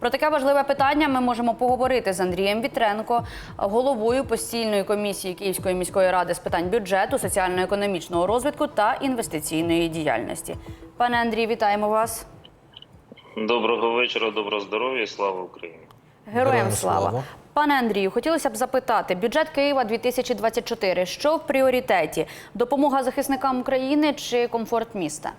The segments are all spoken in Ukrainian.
Про таке важливе питання ми можемо поговорити з Андрієм Вітренко, головою постійної комісії Київської міської ради з питань бюджету, соціально-економічного розвитку та інвестиційної діяльності. Пане Андрій, вітаємо вас. Доброго вечора, доброго здоров'я, і слава Україні. Героям Героям слава. слава. Пане Андрію, хотілося б запитати: бюджет Києва 2024 що в пріоритеті? Допомога захисникам України чи комфорт міста?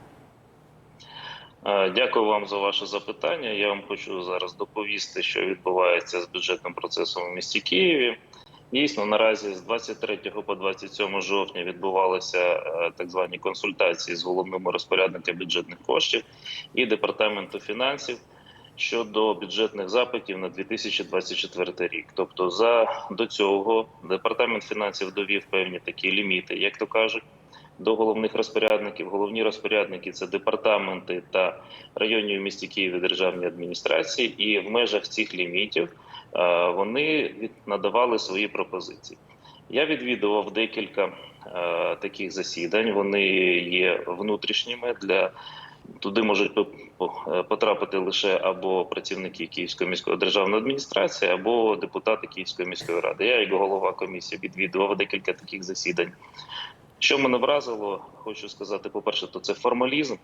Е, Дякую вам за ваше запитання. Я вам хочу зараз доповісти, що відбувається з бюджетним процесом у місті Києві. Дійсно, наразі з 23 по 27 жовтня відбувалися е, так звані консультації з головними розпорядниками бюджетних коштів і департаменту фінансів щодо бюджетних запитів на 2024 рік. Тобто, за до цього департамент фінансів довів певні такі ліміти, як то кажуть. До головних розпорядників. Головні розпорядники це департаменти та районні в місті Києві державні адміністрації, і в межах цих лімітів е, вони надавали свої пропозиції. Я відвідував декілька е, таких засідань. Вони є внутрішніми для туди можуть по- по- потрапити лише або працівники Київської міської державної адміністрації, або депутати Київської міської ради. Я, як голова комісії, відвідував декілька таких засідань. Що мене вразило, хочу сказати, по-перше, то це формалізм,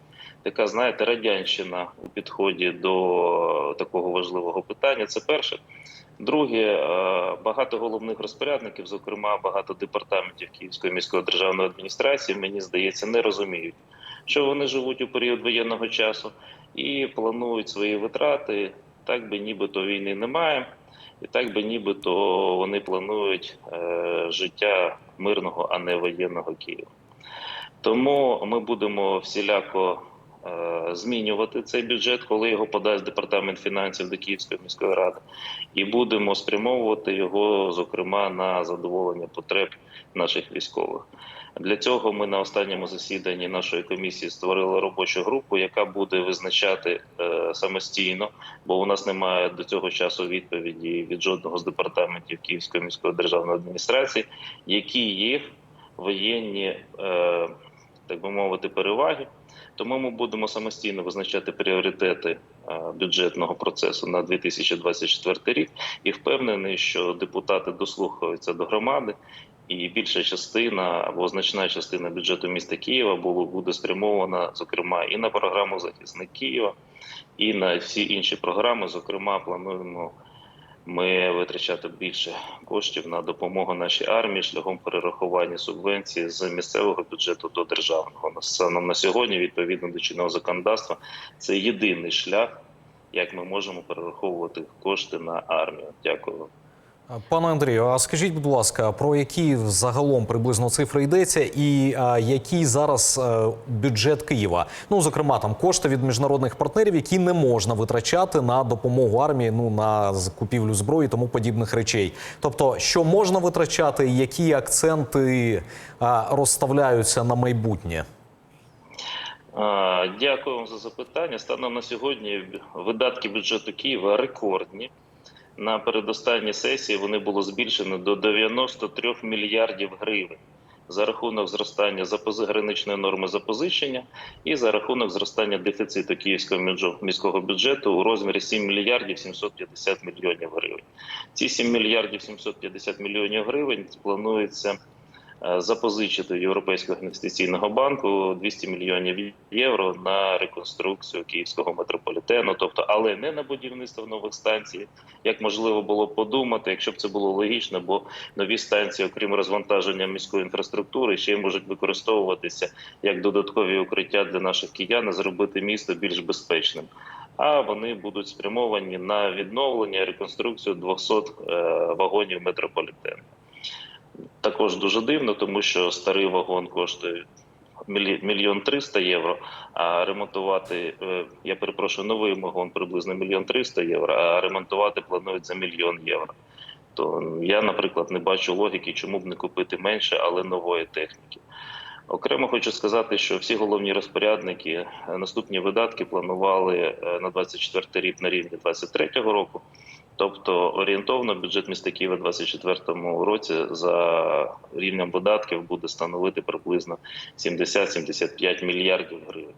така, знаєте, радянщина у підході до такого важливого питання. Це перше. Друге, е, багато головних розпорядників, зокрема багато департаментів Київської міської державної адміністрації, мені здається, не розуміють, що вони живуть у період воєнного часу і планують свої витрати, так би нібито війни немає, і так би нібито вони планують е, життя мирного, а не воєнного Києва. Тому ми будемо всіляко змінювати цей бюджет, коли його подасть департамент фінансів до Київської міської ради, і будемо спрямовувати його, зокрема, на задоволення потреб наших військових. Для цього ми на останньому засіданні нашої комісії створили робочу групу, яка буде визначати е, самостійно, бо у нас немає до цього часу відповіді від жодного з департаментів Київської міської державної адміністрації, які є воєнні, е, так би мовити, переваги. Тому ми будемо самостійно визначати пріоритети е, бюджетного процесу на 2024 рік і впевнений, що депутати дослухаються до громади, і більша частина або значна частина бюджету міста Києва було буде спрямована, зокрема, і на програму захисник Києва, і на всі інші програми. Зокрема, плануємо ми витрачати більше коштів на допомогу нашій армії шляхом перерахування субвенції з місцевого бюджету до державного. Станом на сьогодні, відповідно до чинного законодавства, це єдиний шлях, як ми можемо перераховувати кошти на армію. Дякую. Пане Андрію, а скажіть, будь ласка, про які загалом приблизно цифри йдеться, і а, який зараз е, бюджет Києва? Ну, зокрема, там кошти від міжнародних партнерів, які не можна витрачати на допомогу армії, ну на закупівлю зброї, тому подібних речей. Тобто, що можна витрачати, які акценти а, розставляються на майбутнє? Дякую вам за запитання. Станом на сьогодні видатки бюджету Києва рекордні. На передостанній сесії вони було збільшено до 93 мільярдів гривень за рахунок зростання граничної норми запозичення і за рахунок зростання дефіциту київського міського бюджету у розмірі 7 мільярдів 750 мільйонів гривень. Ці 7 мільярдів 750 мільйонів гривень планується запозичити в Європейського інвестиційного банку 200 мільйонів євро на реконструкцію київського метрополітену, тобто, але не на будівництво нових станцій, як можливо було подумати, якщо б це було логічно, бо нові станції, окрім розвантаження міської інфраструктури, ще й можуть використовуватися як додаткові укриття для наших киян, зробити місто більш безпечним. А вони будуть спрямовані на відновлення і реконструкцію 200 е, вагонів метрополітену. Також дуже дивно, тому що старий вагон коштує мільйон триста євро. А ремонтувати е, я перепрошую, новий вагон приблизно мільйон триста євро. А ремонтувати планують за мільйон євро. То я, наприклад, не бачу логіки, чому б не купити менше, але нової техніки. Окремо хочу сказати, що всі головні розпорядники е, наступні видатки планували е, на 24 рік на рівні 23 року. Тобто орієнтовно бюджет міста Києва у 2024 році за рівнем видатків буде становити приблизно 70-75 мільярдів гривень.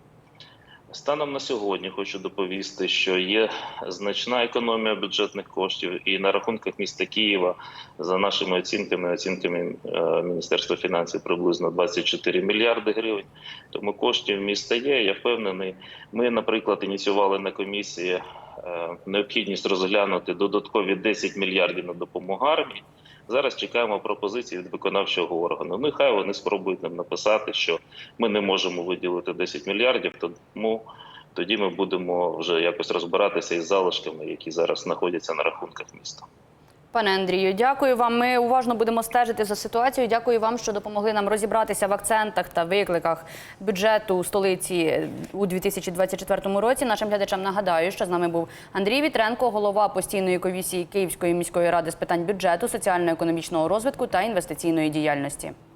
Станом на сьогодні хочу доповісти, що є значна економія бюджетних коштів і на рахунках міста Києва, за нашими оцінками, оцінками е, Міністерства фінансів, приблизно 24 мільярди гривень. Тому коштів міста є. Я впевнений. Ми, наприклад, ініціювали на комісії е, необхідність розглянути додаткові 10 мільярдів на допомогу армії. Зараз чекаємо пропозиції від виконавчого органу. Нехай вони спробують нам написати, що ми не можемо виділити 10 мільярдів, тому тоді ми будемо вже якось розбиратися із залишками, які зараз знаходяться на рахунках міста. Пане Андрію, дякую вам. Ми уважно будемо стежити за ситуацією. Дякую вам, що допомогли нам розібратися в акцентах та викликах бюджету столиці у 2024 році. Нашим глядачам нагадаю, що з нами був Андрій Вітренко, голова постійної комісії Київської міської ради з питань бюджету, соціально-економічного розвитку та інвестиційної діяльності.